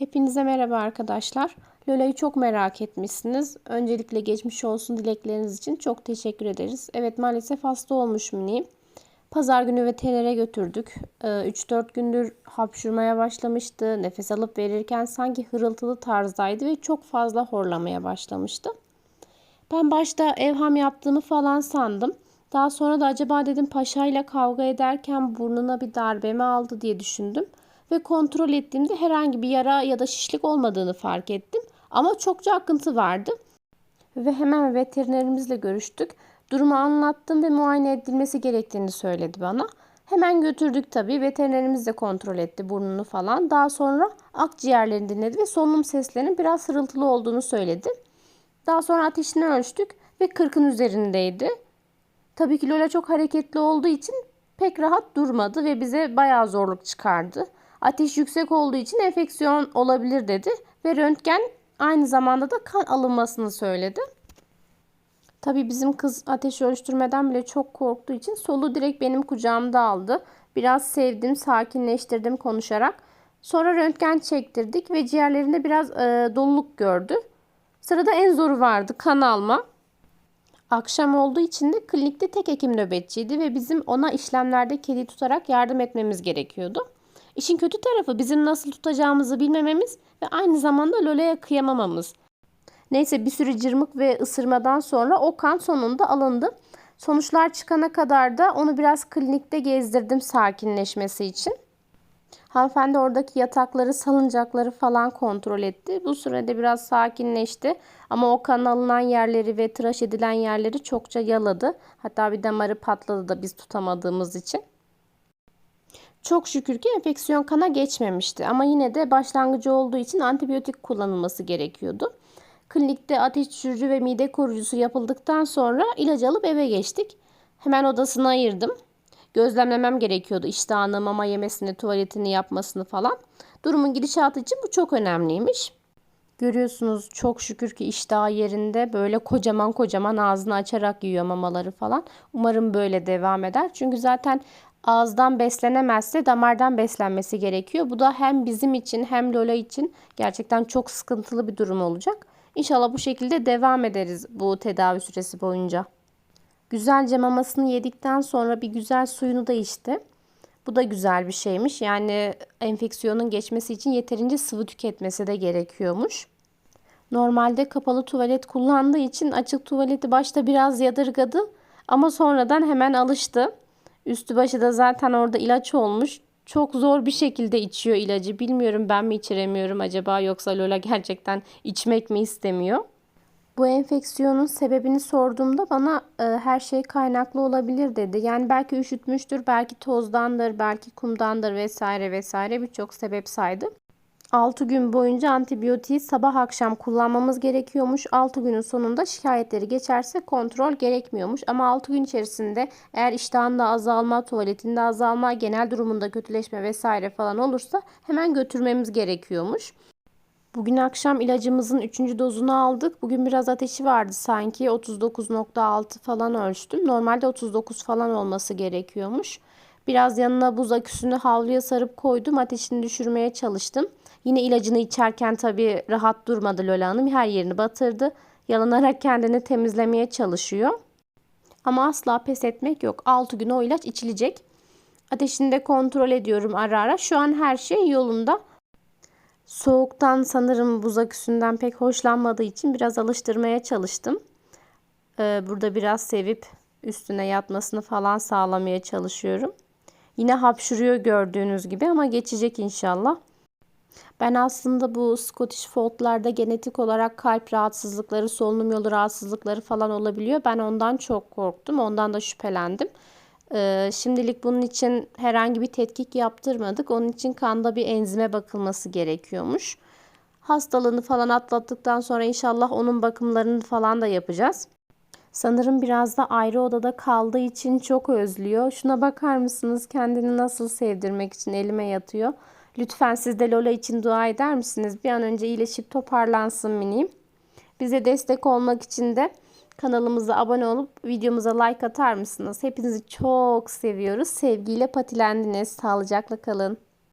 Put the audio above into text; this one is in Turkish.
Hepinize merhaba arkadaşlar. Lola'yı çok merak etmişsiniz. Öncelikle geçmiş olsun dilekleriniz için çok teşekkür ederiz. Evet maalesef hasta olmuş mini. Pazar günü veterinere götürdük. 3-4 Ee, gündür hapşurmaya başlamıştı. Nefes alıp verirken sanki hırıltılı tarzdaydı ve çok fazla horlamaya başlamıştı. Ben başta evham yaptığını falan sandım. Daha sonra da acaba dedim paşayla kavga ederken burnuna bir darbe mi aldı diye düşündüm ve kontrol ettiğimde herhangi bir yara ya da şişlik olmadığını fark ettim. Ama çokça akıntı vardı. Ve hemen veterinerimizle görüştük. Durumu anlattım ve muayene edilmesi gerektiğini söyledi bana. Hemen götürdük tabii. Veterinerimiz de kontrol etti burnunu falan. Daha sonra akciğerlerini dinledi ve solunum seslerinin biraz hırıltılı olduğunu söyledi. Daha sonra ateşini ölçtük ve 40'ın üzerindeydi. Tabii ki Lola çok hareketli olduğu için pek rahat durmadı ve bize bayağı zorluk çıkardı. Ateş yüksek olduğu için enfeksiyon olabilir dedi ve röntgen aynı zamanda da kan alınmasını söyledi. Tabii bizim kız ateş ölçtürmeden bile çok korktuğu için solu direkt benim kucağımda aldı. Biraz sevdim, sakinleştirdim konuşarak. Sonra röntgen çektirdik ve ciğerlerinde biraz e, doluluk gördü. Sırada en zoru vardı kan alma. Akşam olduğu için de klinikte tek hekim nöbetçiydi ve bizim ona işlemlerde kedi tutarak yardım etmemiz gerekiyordu. İşin kötü tarafı bizim nasıl tutacağımızı bilmememiz ve aynı zamanda Lola'ya kıyamamamız. Neyse bir sürü cırmık ve ısırmadan sonra o kan sonunda alındı. Sonuçlar çıkana kadar da onu biraz klinikte gezdirdim sakinleşmesi için. Hanımefendi oradaki yatakları, salıncakları falan kontrol etti. Bu sürede biraz sakinleşti. Ama o kan alınan yerleri ve tıraş edilen yerleri çokça yaladı. Hatta bir damarı patladı da biz tutamadığımız için. Çok şükür ki enfeksiyon kana geçmemişti ama yine de başlangıcı olduğu için antibiyotik kullanılması gerekiyordu. Klinikte ateş düşürücü ve mide koruyucusu yapıldıktan sonra ilacı alıp eve geçtik. Hemen odasını ayırdım. Gözlemlemem gerekiyordu iştahını, mama yemesini, tuvaletini yapmasını falan. Durumun gidişatı için bu çok önemliymiş. Görüyorsunuz çok şükür ki iştah yerinde böyle kocaman kocaman ağzını açarak yiyor mamaları falan. Umarım böyle devam eder. Çünkü zaten ağızdan beslenemezse damardan beslenmesi gerekiyor. Bu da hem bizim için hem Lola için gerçekten çok sıkıntılı bir durum olacak. İnşallah bu şekilde devam ederiz bu tedavi süresi boyunca. Güzelce mamasını yedikten sonra bir güzel suyunu da içti. Bu da güzel bir şeymiş. Yani enfeksiyonun geçmesi için yeterince sıvı tüketmesi de gerekiyormuş. Normalde kapalı tuvalet kullandığı için açık tuvaleti başta biraz yadırgadı ama sonradan hemen alıştı. Üstü başı da zaten orada ilaç olmuş. Çok zor bir şekilde içiyor ilacı. Bilmiyorum ben mi içiremiyorum acaba yoksa Lola gerçekten içmek mi istemiyor? Bu enfeksiyonun sebebini sorduğumda bana e, her şey kaynaklı olabilir dedi. Yani belki üşütmüştür, belki tozdandır, belki kumdandır vesaire vesaire birçok sebep saydı. 6 gün boyunca antibiyotiği sabah akşam kullanmamız gerekiyormuş. 6 günün sonunda şikayetleri geçerse kontrol gerekmiyormuş. Ama 6 gün içerisinde eğer iştahında azalma, tuvaletinde azalma, genel durumunda kötüleşme vesaire falan olursa hemen götürmemiz gerekiyormuş. Bugün akşam ilacımızın 3. dozunu aldık. Bugün biraz ateşi vardı sanki. 39.6 falan ölçtüm. Normalde 39 falan olması gerekiyormuş. Biraz yanına buz aküsünü havluya sarıp koydum. Ateşini düşürmeye çalıştım. Yine ilacını içerken tabii rahat durmadı Lola Hanım. Her yerini batırdı. Yalanarak kendini temizlemeye çalışıyor. Ama asla pes etmek yok. 6 gün o ilaç içilecek. Ateşini de kontrol ediyorum ara ara. Şu an her şey yolunda. Soğuktan sanırım buz aküsünden pek hoşlanmadığı için biraz alıştırmaya çalıştım. Ee, burada biraz sevip üstüne yatmasını falan sağlamaya çalışıyorum. Yine hapşuruyor gördüğünüz gibi ama geçecek inşallah. Ben aslında bu Scottish Fold'larda genetik olarak kalp rahatsızlıkları, solunum yolu rahatsızlıkları falan olabiliyor. Ben ondan çok korktum. Ondan da şüphelendim. Ee, şimdilik bunun için herhangi bir tetkik yaptırmadık. Onun için kanda bir enzime bakılması gerekiyormuş. Hastalığını falan atlattıktan sonra inşallah onun bakımlarını falan da yapacağız. Sanırım biraz da ayrı odada kaldığı için çok özlüyor. Şuna bakar mısınız? Kendini nasıl sevdirmek için elime yatıyor. Lütfen siz de Lola için dua eder misiniz? Bir an önce iyileşip toparlansın minim. Bize destek olmak için de kanalımıza abone olup videomuza like atar mısınız? Hepinizi çok seviyoruz. Sevgiyle patilendiniz. Sağlıcakla kalın.